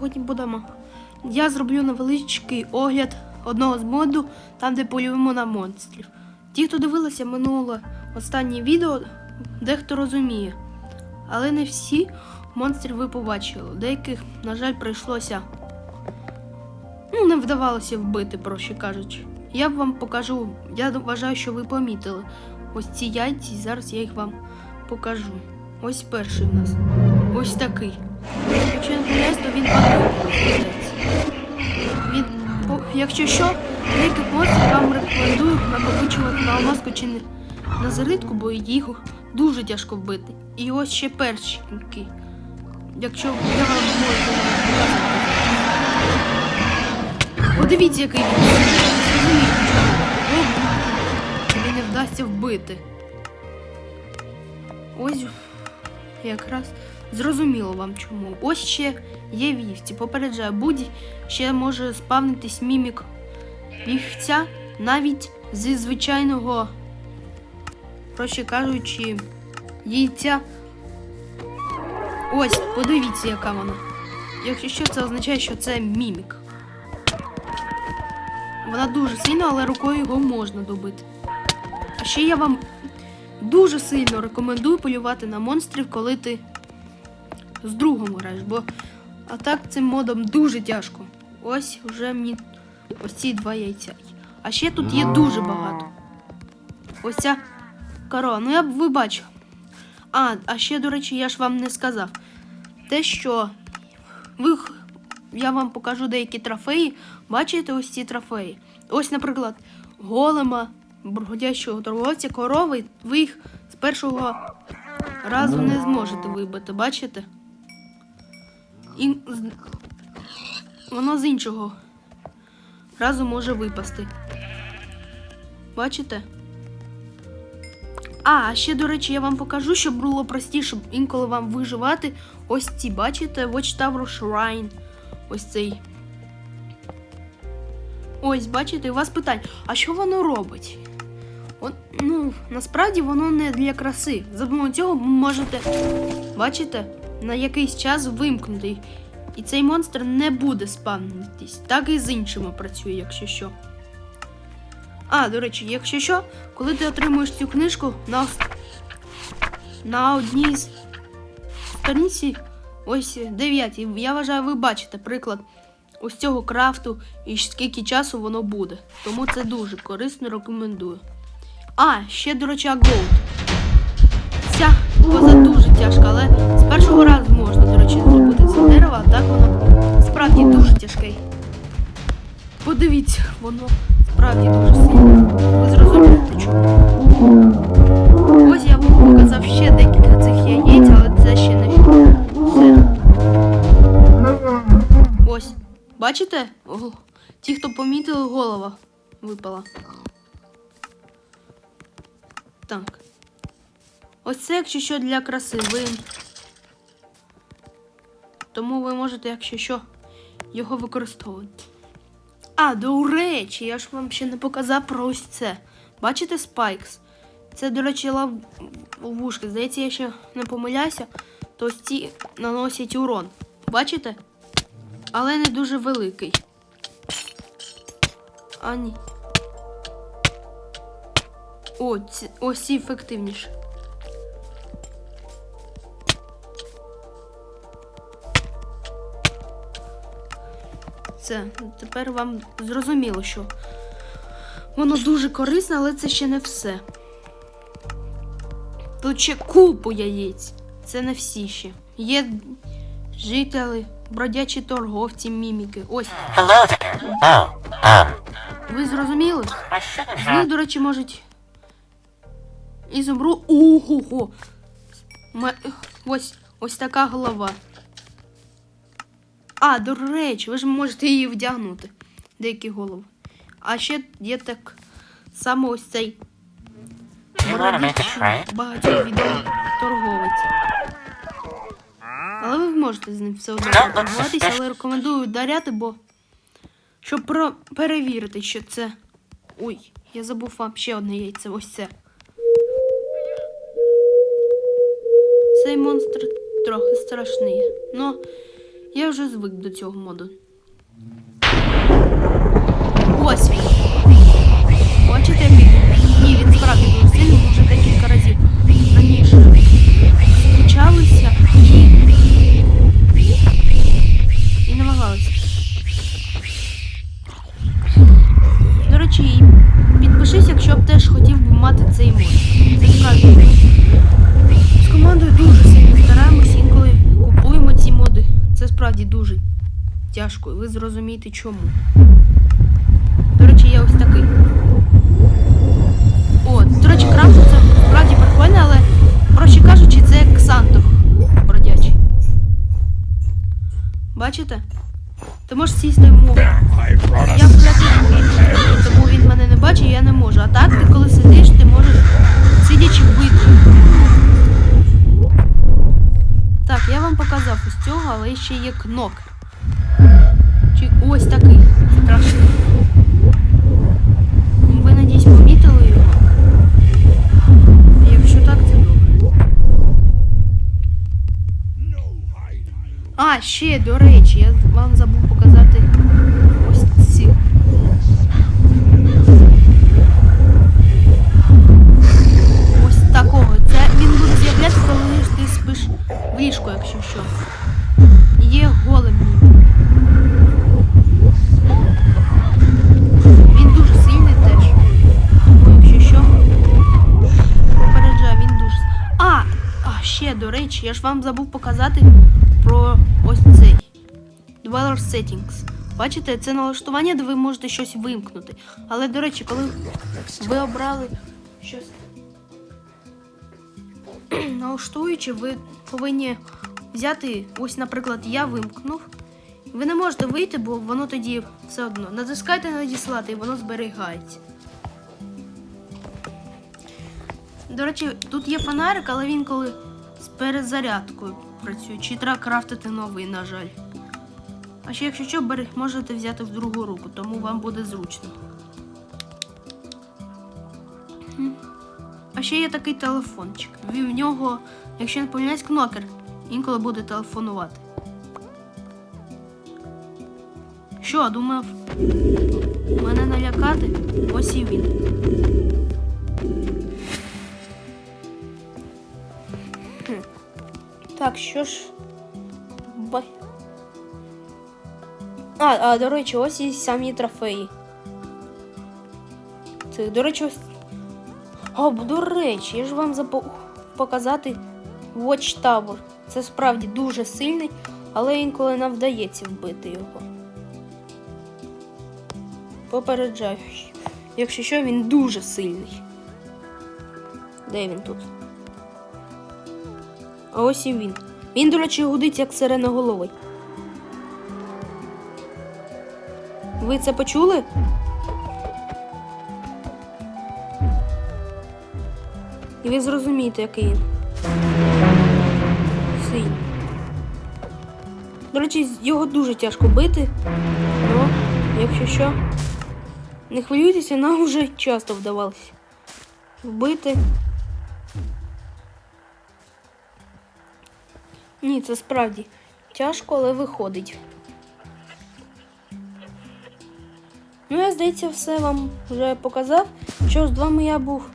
сьогодні будемо. Я зроблю невеличкий огляд одного з моду, там де полюємо на монстрів. Ті, хто дивилися минуле останнє відео, дехто розуміє. Але не всі монстрів ви побачили. Деяких, на жаль, прийшлося. Ну, не вдавалося вбити, проще кажучи. Я вам покажу. Я вважаю, що ви помітили ось ці яйці, зараз я їх вам покажу. Ось перший в нас. Ось такий. Якщо не то він падає. Він, якщо що, деяких монстрів вам рекомендую накопичувати на алмазку чи не- на заритку, бо їх дуже тяжко вбити. І ось ще перчики. Якщо я вам можу. Подивіться, який він. Не вдасться вбити. Ось якраз зрозуміло вам чому. Ось ще є вівці. Попереджаю, будь ще може спавнитись мімік вівця навіть зі звичайного, проще кажучи, яйця. Ось, подивіться, яка вона. Якщо що, це означає, що це мімік. Вона дуже сильна, але рукою його можна добити. А ще я вам дуже сильно рекомендую полювати на монстрів, коли ти з другом граєш, бо а так цим модом дуже тяжко. Ось вже мені ось ці два яйця. А ще тут є дуже багато. Ось ця корова. Ну я б ви бачили. А, а ще, до речі, я ж вам не сказав. Те, що ви, я вам покажу деякі трофеї. Бачите ось ці трофеї? Ось, наприклад, голема, бродячого торговця, корови, ви їх з першого разу не зможете вибити, бачите? І воно з іншого разу може випасти. Бачите? А, ще, до речі, я вам покажу, щоб було простіше інколи вам виживати. Ось ці, бачите, Watchtower Shrine. Ось цей. Ось, бачите, у вас питань, а що воно робить? От, ну, насправді воно не для краси. За цього можете, бачите, на якийсь час вимкнути. І цей монстр не буде спавнитись. Так і з іншими працює, якщо що. А, до речі, якщо що, коли ти отримуєш цю книжку на, на одній з сторінці, ось дев'ятій, я вважаю, ви бачите приклад ось цього крафту і скільки часу воно буде. Тому це дуже корисно рекомендую. А, ще, до речі, Gold. Ця коза тяжка, але з першого разу можна, до речі, зробити це дерево, так воно справді дуже тяжке. Подивіться, воно справді дуже сильне. Ви зрозумієте чому. Ось я вам показав ще декілька цих яєць, але це ще не все. Ось. Бачите? Ті, хто помітили, голова випала. Так. Ось це, якщо що, для краси. Ви... Тому ви можете, якщо що, його використовувати. А, до речі, я ж вам ще не показав про ось це. Бачите Спайкс? Це, до речі, ловушки. Здається, я ще не помиляюся, то ось ці наносять урон. Бачите? Але не дуже великий. А ні. О, ці, ось ці ефективніші. Це тепер вам зрозуміло, що воно дуже корисне, але це ще не все. Тут ще купу яєць. Це не всі ще. Є жителі, бродячі торговці, міміки. Ось, ви зрозуміли? З до речі, можуть. Ізумру. Ого-го. Ме- Ось, ось така голова. А, до речі, ви ж можете її вдягнути. Деякі голови. А ще є так само ось цей багатьох відомий торговець. Але ви можете з ним все одно торгуватися, але рекомендую вдаряти, бо щоб про... перевірити, що це. Ой, я забув вам ще одне яйце, ось це. Цей монстр трохи страшний. Ну, Я вже звик до цього моду. Ось він. Бачите, який? Ні, він справді дуже сильний, ми вже декілька разів раніше зустрічалися і намагалися. До речі, підпишись, якщо б теж хотів би мати цей мод. Це справді. З командою дуже сильно стараємось, інколи купуємо ці моди. Це справді дуже тяжко, і ви зрозумієте чому. До речі, я ось такий. О, до речі, крафт це справді прикольно, але, проще кажучи, це як Ксантох бродячий. Бачите? Ти можеш сісти в мову. Я вкляти, тому він мене не бачить, я не можу. А так, ти коли сидиш, але ще є кнок. Чи ось такий страшний. Ви надіюсь помітили його? Якщо так, це добре. А, ще, до речі, я вам забув показати ось ці. До речі, я ж вам забув показати про ось цей. Dweller Settings. Бачите, це налаштування, де ви можете щось вимкнути. Але, до речі, коли ви обрали щось налаштуючи, ви повинні взяти, ось, наприклад, я вимкнув. Ви не можете вийти, бо воно тоді все одно. Натискайте надіслати і воно зберігається. До речі, тут є фонарик, але він коли з перезарядкою працює. Чи треба крафтити новий, на жаль. А ще якщо що, бери- можете взяти в другу руку, тому вам буде зручно. А ще є такий телефончик. В нього, якщо не помиляюсь, кнокер. Інколи буде телефонувати. Що, думав? Мене налякати? Ось і він. Так, що ж. Бай. А, а, до речі, ось і самі трофеї. Це, до речі, ось. А, до речі, я ж вам забув показати Watchtower. Це справді дуже сильний, але інколи нам вдається вбити його. Попереджаю, якщо що, він дуже сильний. Де він тут? А ось і він. Він, до речі, гудить як сиреноголовий. Ви це почули? І ви зрозумієте, який він. Синій. До речі, його дуже тяжко бити. Ну, якщо що, не хвилюйтеся, нам вже часто вдавалося вбити. Ні, це справді тяжко, але виходить. Ну, я, здається, все вам вже показав. Що з вами я був